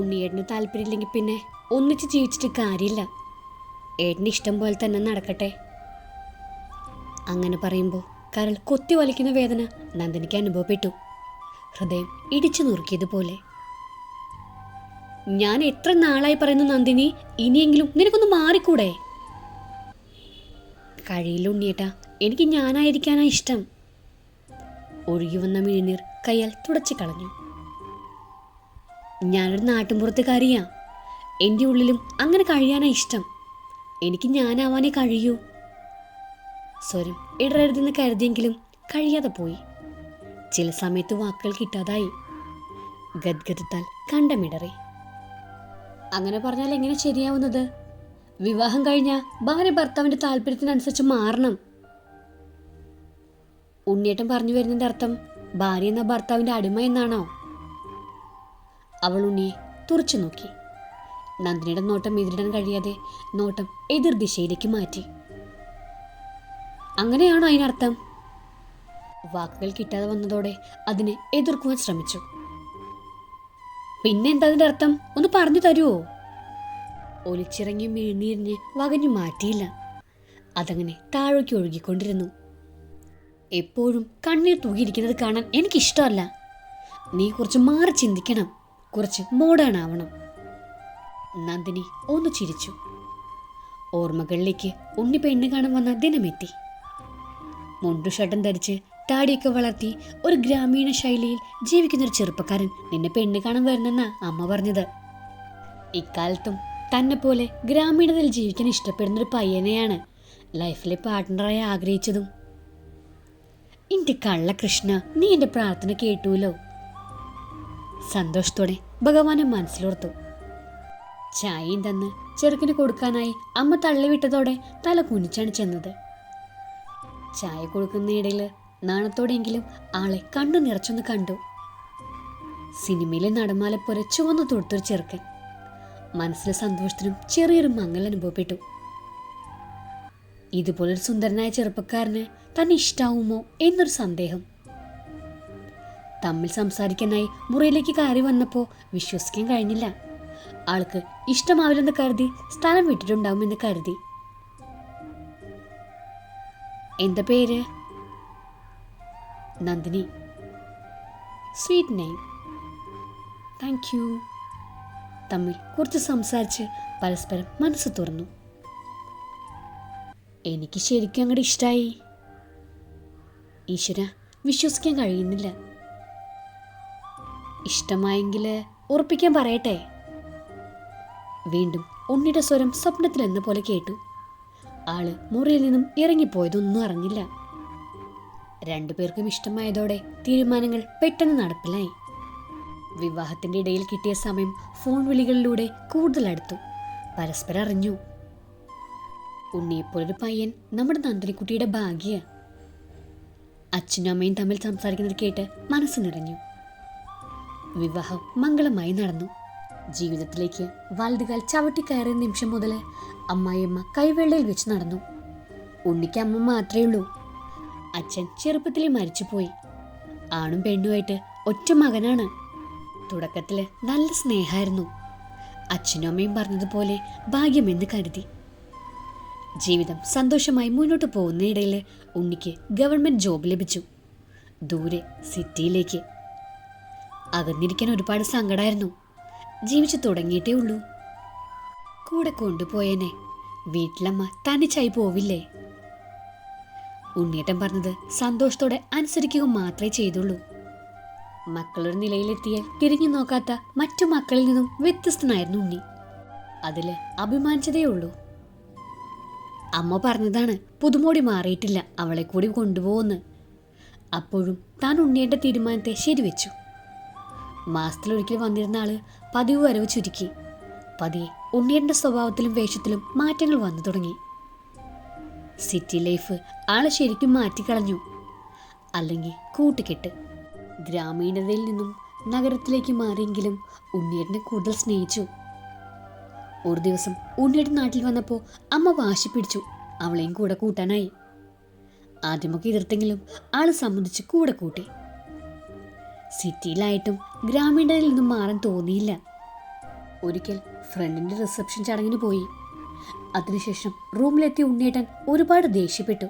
ഉണ്ണിയേട്ടന് താല്പര്യമില്ലെങ്കിൽ പിന്നെ ഒന്നിച്ച് ജീവിച്ചിട്ട് കാര്യമില്ല. ഏട്ടന് ഇഷ്ടം പോലെ തന്നെ നടക്കട്ടെ. അങ്ങനെ പറയുമ്പോൾ കരൾ കൊത്തി വലിക്കുന്ന വേദന നന്ദനിക്ക് അനുഭവപ്പെട്ടു. ഹൃദയം ഇടിച്ചു നുറുക്കിയതുപോലെ. ഞാൻ എത്ര നാളായി പറയുന്നു നന്ദിനി ഇനിയെങ്കിലും നിനക്കൊന്ന് മാറിക്കൂടെ? കഴിയില്ല ഉണ്ണിയേട്ടാ എനിക്ക് ഞാനായിരിക്കാനാ ഇഷ്ടം. ഒഴുകി വന്ന മിഴിനീർ കയ്യാൽ തുടച്ചു കളഞ്ഞു. ഞാനൊരു നാട്ടിൻപുറത്തുകാരിയാ എന്റെ ഉള്ളിലും അങ്ങനെ കഴിയാനാ ഇഷ്ടം. എനിക്ക് ഞാനാവാനേ കഴിയൂ. സ്വരം ഇടരരുതെന്ന് കരുതിയെങ്കിലും കഴിയാതെ പോയി. ചില സമയത്ത് വാക്കുകൾ കിട്ടാതായി. ഗദ്ഗതത്താൽ കണ്ടമിടറി. അങ്ങനെ പറഞ്ഞാൽ എങ്ങനെ ശരിയാവുന്നത്? വിവാഹം കഴിഞ്ഞ ഭാര്യ ഭർത്താവിന്റെ താല്പര്യത്തിനനുസരിച്ച് മാറണം. ഉണ്ണിയേട്ടൻ പറഞ്ഞു വരുന്നതിന്റെ അർത്ഥം ഭാര്യ എന്ന ഭർത്താവിന്റെ അടിമ എന്നാണോ? അവൾ ഉണ്ണിയെ തുറച്ചു നോക്കി. നന്ദിനിയുടെ നോട്ടം എതിരിടാൻ കഴിയാതെ നോട്ടം എതിർ ദിശയിലേക്ക് മാറ്റി. അങ്ങനെയാണോ അതിനർത്ഥം? വാക്കുകൾ കിട്ടാതെ വന്നതോടെ അതിനെ എതിർക്കുവാൻ ശ്രമിച്ചു. പിന്നെന്താ അതിന്റെ അർത്ഥം? ഒന്ന് പറഞ്ഞു തരുമോ ഒലിച്ചിറങ്ങി മിഴുനീരിഞ്ഞ് വകഞ്ഞു മാറ്റിയില്ല. അതങ്ങനെ താഴേക്ക് ഒഴുകിക്കൊണ്ടിരുന്നു. എപ്പോഴും കണ്ണീർ തൂകിയിരിക്കുന്നത് കാണാൻ എനിക്കിഷ്ടമല്ല. നീ കുറച്ച് മാറി ചിന്തിക്കണം. കുറച്ച് മോഡേൺ ആവണം. നന്ദിനി ഒന്ന് ചിരിച്ചു. ഓർമ്മകളിലേക്ക് ഉണ്ണി പെണ്ണ് കാണാൻ വന്ന ദിനമെത്തി. മുണ്ടു ഷട്ടം ധരിച്ച് താടിയൊക്കെ വളർത്തി ഒരു ഗ്രാമീണ ശൈലിയിൽ ജീവിക്കുന്ന ഒരു ചെറുപ്പക്കാരൻ നിന്നെ പെണ്ണ് കാണാൻ വരുന്നെന്നാ അമ്മ പറഞ്ഞത്. ഇക്കാലത്തും തന്നെ പോലെ ഗ്രാമീണതയിൽ ജീവിക്കാൻ ഇഷ്ടപ്പെടുന്ന ഒരു പയ്യനെയാണ് ലൈഫിലെ പാർട്ട്ണറായി ആഗ്രഹിച്ചതും. എന്റെ കള്ള കൃഷ്ണ നീ എന്റെ പ്രാർത്ഥന കേട്ടുവല്ലോ സന്തോഷത്തോടെ ഭഗവാനെ മനസ്സിലോർത്തു. ചായയും തന്ന് ചെറുക്കിന് കൊടുക്കാനായി അമ്മ തള്ളിവിട്ടതോടെ തല കുനിച്ചാണ് ചെന്നത്. ചായ കൊടുക്കുന്നതിനിടയിൽ നാണത്തോടെയെങ്കിലും ആളെ കണ്ണു നിറച്ചൊന്ന് കണ്ടു. സിനിമയിലെ നടമാല പോലെ ചുവന്നു തൊടുത്തൊരു ചെറുക്കൻ. മനസ്സിലെ സന്തോഷത്തിനും ചെറിയൊരു മങ്ങൽ അനുഭവപ്പെട്ടു. ഇതുപോലൊരു സുന്ദരനായ ചെറുപ്പക്കാരന് തന്നെ ഇഷ്ടാവുമോ എന്നൊരു സന്ദേഹം. തമ്മിൽ സംസാരിക്കാനായി മുറിയിലേക്ക് കയറി വന്നപ്പോൾ വിശ്വസിക്കാൻ കഴിഞ്ഞില്ല. ആൾക്ക് ഇഷ്ടമാവില്ലെന്ന് കരുതി സ്ഥലം വിട്ടിട്ടുണ്ടാവുമെന്ന് കരുതി. എന്താ പേര്? Nandini. Sweet name thank you തമ്മിൽ കുറച്ച് സംസാരിച്ച് പരസ്പരം മനസ്സ് തുറന്നു. എനിക്ക് ശരിക്കും അങ്ങോട്ട് ഇഷ്ടമായി ഈശ്വര വിശ്വസിക്കാൻ കഴിയുന്നില്ല. ഇഷ്ടമായെങ്കിൽ ഉറപ്പിക്കാൻ പറയട്ടെ. വീണ്ടും ഉണ്ണിയുടെ സ്വരം സ്വപ്നത്തിൽ എന്ന പോലെ കേട്ടു. ആൾ മുറിയിൽ നിന്നും ഇറങ്ങിപ്പോയതൊന്നും അറിഞ്ഞില്ല. രണ്ടുപേർക്കും ഇഷ്ടമായതോടെ തീരുമാനങ്ങൾ പെട്ടെന്ന് നടപ്പിലായി. വിവാഹത്തിന്റെ ഇടയിൽ കിട്ടിയ സമയം ഫോൺ വിളികളിലൂടെ കൂടുതൽ അടുത്തു. പരസ്പരം അറിഞ്ഞു. ഉണ്ണിയെപ്പോലൊരു പയ്യൻ നമ്മുടെ നന്ദിനിക്കുട്ടിയുടെ ഭാഗ്യ. അച്ഛനും അമ്മയും തമ്മിൽ സംസാരിക്കുന്നത് കേട്ട് മനസ്സ് നിറഞ്ഞു. വിവാഹം മംഗളമായി നടന്നു. ജീവിതത്തിലേക്ക് വലതുകാൽ ചവിട്ടിക്കയറിയ നിമിഷം മുതൽ അമ്മായിയമ്മ കൈവെള്ളയിൽ വെച്ച് നടന്നു. ഉണ്ണിക്ക് അമ്മ മാത്രമേ ഉള്ളൂ. അച്ഛൻ ചെറുപ്പത്തിൽ മരിച്ചുപോയി. ആണും പെണ്ണുമായിട്ട് ഒറ്റ മകനാണ്. തുടക്കത്തിൽ നല്ല സ്നേഹമായിരുന്നു. അച്ഛനും അമ്മയും പറഞ്ഞതുപോലെ ഭാഗ്യമെന്ന് കരുതി. ജീവിതം സന്തോഷമായി മുന്നോട്ട് പോകുന്നതിനിടയിൽ ഉണ്ണിക്ക് ഗവൺമെന്റ് ജോബ് ലഭിച്ചു. ദൂരെ സിറ്റിയിലേക്ക് അകന്നിരിക്കാൻ ഒരുപാട് സങ്കടമായിരുന്നു ജീവിച്ചു തുടങ്ങിയിട്ടേ ഉള്ളൂ. കൂടെ കൊണ്ടുപോയേനെ. വീട്ടിലമ്മ തനിച്ചായി പോവില്ലേ? ഉണ്ണിയേട്ടൻ പറഞ്ഞത് സന്തോഷത്തോടെ അനുസരിക്കുക മാത്രമേ ചെയ്തുള്ളൂ. മക്കളുടെ നിലയിലെത്തിയ തിരിഞ്ഞു നോക്കാത്ത മറ്റു മക്കളിൽ നിന്നും വ്യത്യസ്തനായിരുന്നു ഉണ്ണി. അതിൽ അഭിമാനിച്ചതേ ഉള്ളൂ. അമ്മ പറഞ്ഞതാണ് പുതുമോടി മാറിയിട്ടില്ല അവളെ കൂടി കൊണ്ടുപോകുന്ന് അപ്പോഴും താൻ ഉണ്ണിയേട്ട തീരുമാനത്തെ ശരിവെച്ചു. മാസത്തിലൊരിക്കൽ വന്നിരുന്ന ആൾ പതിവ് വരവ് ചുരുക്കി. പതിയെ ഉണ്ണിയന്റെ സ്വഭാവത്തിലും വേഷത്തിലും മാറ്റങ്ങൾ വന്നു തുടങ്ങി. സിറ്റി ലൈഫ് ആളെ ശരിക്കും മാറ്റിക്കളഞ്ഞു. അല്ലെങ്കിൽ കൂട്ടുകെട്ട്. ഗ്രാമീണതയിൽ നിന്നും നഗരത്തിലേക്ക് മാറിയെങ്കിലും ഉണ്ണിയേട്ടനെ കൂടുതൽ സ്നേഹിച്ചു. ഒരു ദിവസം ഉണ്ണിയുടെ നാട്ടിൽ വന്നപ്പോൾ അമ്മ വാശി പിടിച്ചു. അവളെയും കൂടെ കൂട്ടാനായി. ആദ്യമൊക്കെ എതിർത്തെങ്കിലും ആൾ സംബന്ധിച്ച് കൂടെ കൂട്ടി. സിറ്റിയിലായിട്ടും ഗ്രാമീണരിൽ നിന്നും മാറാൻ തോന്നിയില്ല. ഒരിക്കൽ ഫ്രണ്ടിന്റെ റിസപ്ഷൻ ചടങ്ങിന് പോയി. അതിനുശേഷം റൂമിലെത്തിയ ഉണ്ണേട്ടൻ ഒരുപാട് ദേഷ്യപ്പെട്ടു.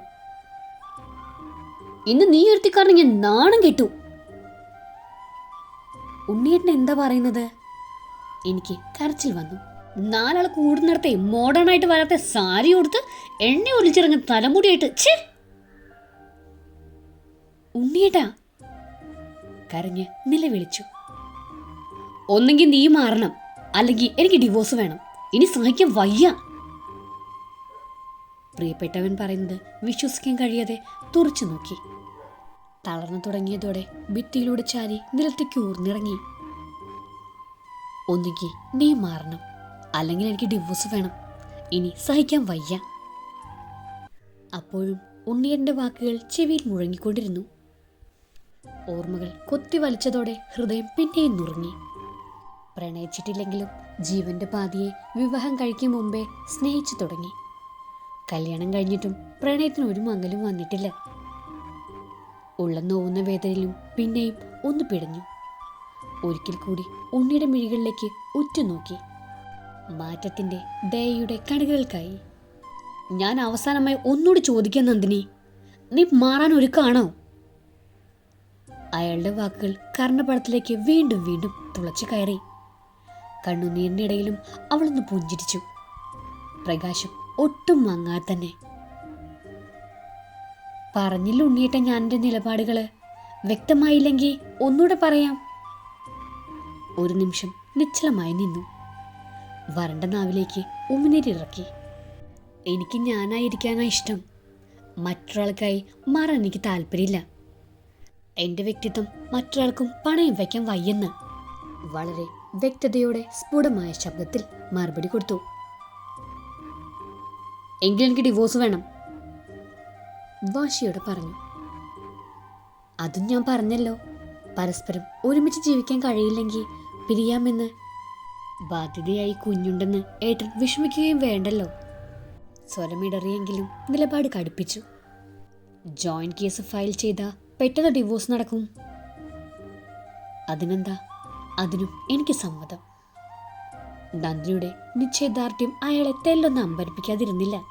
ഇന്ന് നീ ഒരുത്തി കാരണം ഞാൻ നാണം കെട്ടു. ഉണ്ണിയേട്ടൻ എന്താ പറയുന്നത്? എനിക്ക് കരച്ചിൽ വന്നു. നാലാൾ കൂടുന്നിടത്തെ മോഡേൺ ആയിട്ട് വരാത്ത സാരി കൊടുത്ത് എണ്ണ ഒലിച്ചിറങ്ങി തലമുടിയായിട്ട് ഛേ! ഉണ്ണിയേട്ടാ കരഞ്ഞ് നിലവിളിച്ചു. ഒന്നെങ്കിൽ നീ മാറണം. അല്ലെങ്കിൽ എനിക്ക് ഡിവോഴ്സ് വേണം. ഇനി സഹിക്കാൻ വയ്യ. പ്രിയപ്പെട്ടവൻ പറയുന്നത് വിശ്വസിക്കാൻ കഴിയാതെ തുറച്ചു നോക്കി. തളർന്നു തുടങ്ങിയതോടെ ഭിത്തിയിലൂടെ ചാരി നിലത്തേക്ക് ഊർന്നിറങ്ങി. ഒന്നുകിൽ നീ മാറണം. അല്ലെങ്കിൽ എനിക്ക് ഡിവോഴ്സ് വേണം. ഇനി സഹിക്കാൻ വയ്യ. അപ്പോഴും ഉണ്ണിയന്റെ വാക്കുകൾ ചെവിയിൽ മുഴങ്ങിക്കൊണ്ടിരുന്നു. ഓർമ്മകൾ കൊത്തി വലിച്ചതോടെ ഹൃദയം പിന്നെയും നുറുങ്ങി. പ്രണയിച്ചിട്ടില്ലെങ്കിലും ജീവന്റെ പാതിയെ വിവാഹം കഴിക്കും മുമ്പേ സ്നേഹിച്ചു തുടങ്ങി. കല്യാണം കഴിഞ്ഞിട്ടും പ്രണയത്തിന് ഒരു മങ്ങലും വന്നിട്ടില്ല. ഉള്ളം നോവുന്ന വേദനയിലും പിന്നെയും ഒന്ന് പിടഞ്ഞു. ഒരിക്കൽ കൂടി ഉണ്ണിയുടെ മിഴികളിലേക്ക് ഉറ്റുനോക്കി. മാറ്റത്തിന്റെ ദയയുടെ കണികൾക്കായി. ഞാൻ അവസാനമായി ഒന്നുകൂടി ചോദിക്കാൻ നന്ദിനി. നീ മാറാൻ ഒരുക്കാണോ? അയാളുടെ വാക്കുകൾ കർണപടത്തിലേക്ക് വീണ്ടും വീണ്ടും തുളച്ചു കയറി. കണ്ണുനീരിനിടയിലും അവളൊന്ന് പുഞ്ചിരിച്ചു. പ്രകാശം ഒട്ടും മങ്ങാതെ തന്നെ. പറഞ്ഞില്ല ഉണ്ണിയേട്ട ഞാൻ എന്റെ വ്യക്തമായില്ലെങ്കിൽ ഒന്നുകൂടെ പറയാം. ഒരു നിമിഷം നിശ്ചലമായി നിന്നു. വരണ്ട നാവിലേക്ക് ഉമിനീരിറക്കി എനിക്ക് ഞാനായിരിക്കാനാ ഇഷ്ടം. മറ്റൊരാൾക്കായി മാറാൻ എനിക്ക് താല്പര്യമില്ല. എന്റെ വ്യക്തിത്വം മറ്റൊരാൾക്കും പണയം വയ്ക്കാൻ വയ്യെന്ന്. വളരെ വ്യക്തതയോടെ സ്ഫുടമായ ശബ്ദത്തിൽ മറുപടി കൊടുത്തു. എങ്കിൽ എനിക്ക് ഡിവോഴ്സ് വേണം വാശിയോടെ പറഞ്ഞു. അതും ഞാൻ പറഞ്ഞല്ലോ. പരസ്പരം ഒരുമിച്ച് ജീവിക്കാൻ കഴിയില്ലെങ്കിൽ പിരിയാമെന്ന്. ബാധ്യതയായി കുഞ്ഞുണ്ടെന്ന് ഏട്ടൻ വിഷമിക്കുകയും വേണ്ടല്ലോ. സ്വരമിടറിയെങ്കിലും നിലപാട് കടുപ്പിച്ചു. ജോയിന്റ് കേസ് ഫയൽ ചെയ്ത പെട്ടെന്ന് ഡിവോഴ്സ് നടക്കും. അതിനെന്താ? അതിനും എനിക്ക് സമ്മതം. നന്ദിയുടെ നിശ്ചയദാർഢ്യം അയാളെ തെല്ലൊന്ന് അമ്പരിപ്പിക്കാതിരുന്നില്ല.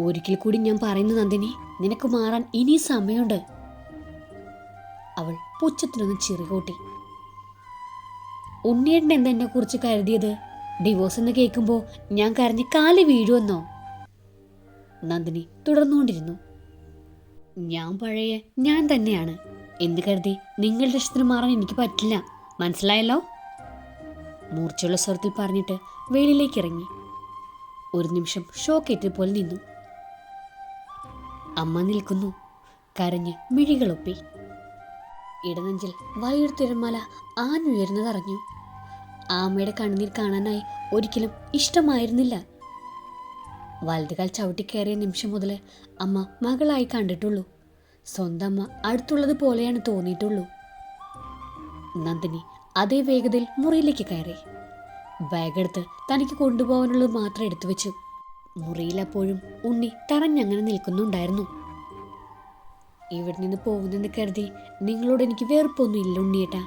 ഒരിക്കൽ കൂടി ഞാൻ പറയുന്നു നന്ദിനി നിനക്ക് മാറാൻ ഇനി സമയമുണ്ട്. അവൾ പുച്ഛത്തിനൊന്ന് ചിറുകൂട്ടി. ഉണ്ണിയേട്ടൻ എന്താ എന്നെ കുറിച്ച് കരുതിയത്? ഡിവോഴ്സ് എന്ന് കേൾക്കുമ്പോൾ ഞാൻ കരഞ്ഞ് കാൽ വീഴുമെന്നോ? നന്ദിനി തുടർന്നുകൊണ്ടിരുന്നു. ഞാൻ പഴയ ഞാൻ തന്നെയാണ്. എന്ത് കരുതി? നിങ്ങളുടെ ഇഷ്ടത്തിന് മാറാൻ എനിക്ക് പറ്റില്ല. മനസ്സിലായല്ലോ? മൂർച്ചയുള്ള സ്വരത്തിൽ പറഞ്ഞിട്ട് വെളിയിലേക്ക് ഇറങ്ങി. ഒരു നിമിഷം ഷോക്കേറ്റ് പോലെ നിന്നു. അമ്മ നിൽക്കുന്നു. കരഞ്ഞ് മിഴികളൊപ്പി. ഇടനെഞ്ചിൽ വൈകിടത്തിരമല ഉയർന്നതറിഞ്ഞു ആമയുടെ കണ്ണീർ കാണാനായി ഒരിക്കലും ഇഷ്ടമായിരുന്നില്ല. വലതുകാൽ ചവിട്ടിക്കയറിയ നിമിഷം മുതൽ അമ്മ മകളായി കണ്ടിട്ടുള്ളൂ. സ്വന്തം അമ്മ അടുത്തുള്ളത് പോലെയാണ് തോന്നിയിട്ടുള്ളൂ. നന്ദിനി അതേ വേഗതയിൽ മുറിയിലേക്ക് കയറി. ബാഗെടുത്ത് തനിക്ക് കൊണ്ടുപോകാനുള്ളത് മാത്രം എടുത്തു വെച്ചു. മുറിയിലപ്പോഴും ഉണ്ണി തറഞ്ഞങ്ങനെ നിൽക്കുന്നുണ്ടായിരുന്നു. ഇവിടെ നിന്ന് പോകുന്നെന്ന് കരുതി നിങ്ങളോട് എനിക്ക് വെറുപ്പൊന്നും ഇല്ല ഉണ്ണിയേട്ടാ.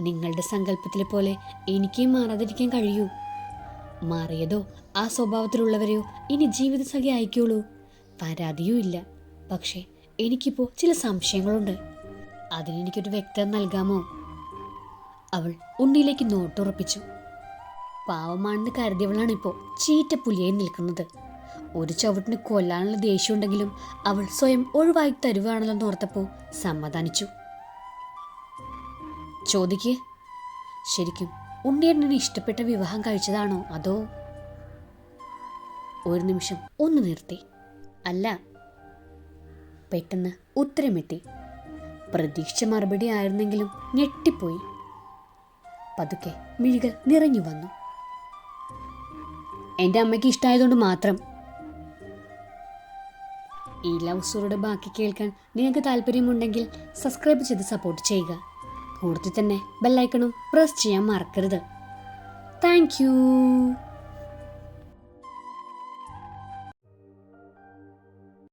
നിങ്ങളുടെ സങ്കല്പത്തിലെ പോലെ എനിക്കേ മാറാതിരിക്കാൻ കഴിയൂ. മാറിയതോ? ആ സ്വഭാവത്തിലുള്ളവരെയോ ഇനി ജീവിതസഖി അയക്കുള്ളൂ പരാതിയും ഇല്ല. പക്ഷേ എനിക്കിപ്പോൾ ചില സംശയങ്ങളുണ്ട്. അതിനെനിക്കൊരു വ്യക്തത നൽകാമോ? അവൾ ഉണ്ണിയിലേക്ക് നോട്ടുറപ്പിച്ചു. പാവമാണെന്ന് കരുതിയവളാണ് ഇപ്പോൾ ചീറ്റപ്പുലിയായി നിൽക്കുന്നത്. ഒരു ചവിട്ടിന് കൊല്ലാനുള്ള ദേഷ്യമുണ്ടെങ്കിലും അവൾ സ്വയം ഒഴിവായി തരുവാണല്ലോ ഓർത്തപ്പോൾ സമാധാനിച്ചു. ചോദിക്കേ. ശരിക്കും ഉണ്ണിയേട്ടനെ ഇഷ്ടപ്പെട്ട വിവാഹം കഴിച്ചതാണോ? അതോ ഒരു നിമിഷം ഒന്ന് നിർത്തി. അല്ല പെട്ടെന്ന് ഉത്തരമെത്തി പ്രതീക്ഷിച്ച മറുപടി ആയിരുന്നെങ്കിലും ഞെട്ടിപ്പോയി. പതുക്കെ മിഴികൾ നിറഞ്ഞു വന്നു. എന്റെ അമ്മയ്ക്ക് ഇഷ്ടമായതുകൊണ്ട് മാത്രം. ഈ ലവ് സ്റ്റോറിയുടെ ബാക്കി കേൾക്കാൻ നിങ്ങൾക്ക് താല്പര്യമുണ്ടെങ്കിൽ സബ്സ്ക്രൈബ് ചെയ്ത് സപ്പോർട്ട് ചെയ്യുക. കൂടുതൽ തന്നെ ബെല്ലൈക്കണും പ്രസ് ചെയ്യാൻ മറക്കരുത്. താങ്ക്